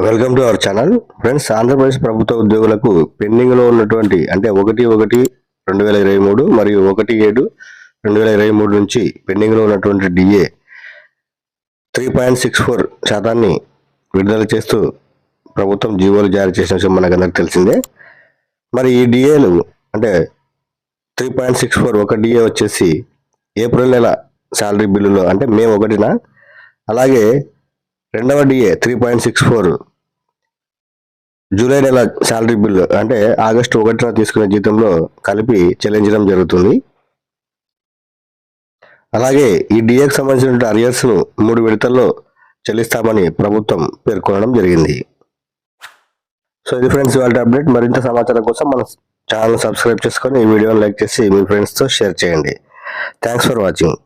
Welcome to our channel friends Andhra Pradesh ప్రభుత్వ ఉద్యోగులకు పెండింగ్లో ఉన్నటువంటి అంటే ఒకటి ఒకటి రెండు వేల ఇరవై మూడు మరియు ఒకటి ఏడు రెండు వేల ఇరవై మూడు నుంచి పెండింగ్లో ఉన్నటువంటి DA three point six four శాతాన్ని విడుదల చేస్తూ ప్రభుత్వం జీవోలు జారీ చేసిన విషయం మనకందరికి తెలిసిందే. మరి ఈ డిఏలు అంటే త్రీ పాయింట్ సిక్స్ ఫోర్ ఒక డిఏ వచ్చేసి ఏప్రిల్ నెల శాలరీ బిల్లులో అంటే మే ఒకటిన అలాగే రెండవ DA three point six four July నెల శాలరీ బిల్ అంటే ఆగస్టు ఒకటిన తీసుకునే జీతంలో కలిపి చెల్లించడం జరుగుతుంది. అలాగే ఈ డిఏకి సంబంధించిన అరియర్స్ను మూడు విడతల్లో చెల్లిస్తామని ప్రభుత్వం పేర్కొనడం జరిగింది. సో ఇది ఫ్రెండ్స్ ఇవాళ అప్డేట్. మరింత సమాచారం కోసం మన ఛానల్ సబ్స్క్రైబ్ చేసుకొని ఈ వీడియోని లైక్ చేసి మీ ఫ్రెండ్స్తో షేర్ చేయండి. Thanks for watching.